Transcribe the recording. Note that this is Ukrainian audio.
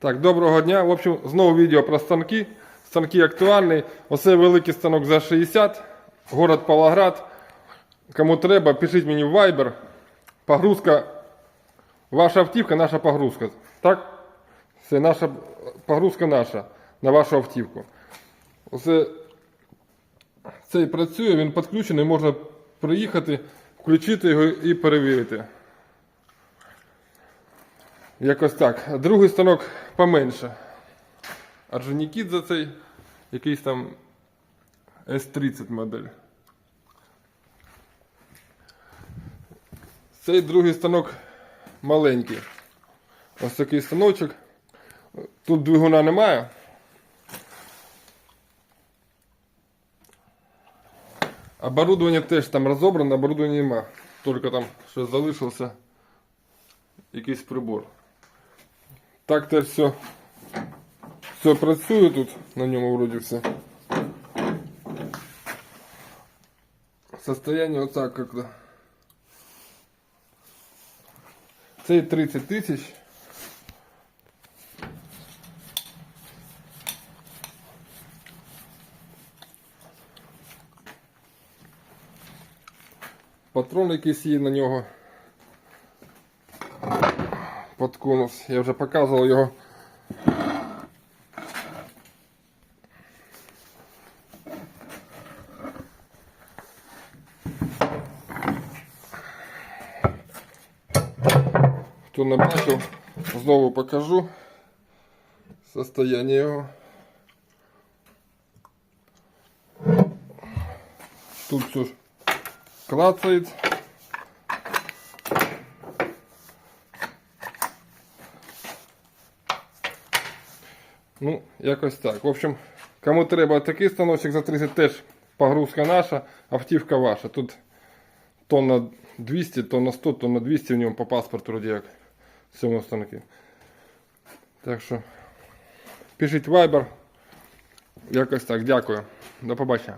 Так, доброго дня. В общем, знову відео про станки. Станки актуальні. Оце великий станок за 60. Город Павлоград. Кому треба, пишіть мені в Viber. Погрузка. Ваша автівка, наша погрузка. Так? Це наша погрузка наша на вашу автівку. Оце цей працює, він підключений, можна приїхати, включити його і перевірити. Якось так. Другий станок поменше. Орджонікідзе цей, якийсь там S30 модель. Цей другий станок маленький. Ось такий станочок. Тут двигуна немає. Оборудование теж там розібрано, оборудовання нема. Тільки там ще залишився якийсь прибор. Так теж все, все працює тут, на ньому вроді все. Состояние вот так как-то. Цей 30 тисяч. Патрон якийсь є на нього. Под конус. Я вже показував його. Хто не знову покажу состояние його. Тут все клацает. Ну, якось так. В общем, кому треба такий станочок за 30 теж погрузка наша, автівка ваша. Тут тонна 200, тонна 100, тонна 200 в ньому по паспорту вроді як в цьому станку. Так що пишіть вайбер. Якось так. Дякую. До побачення.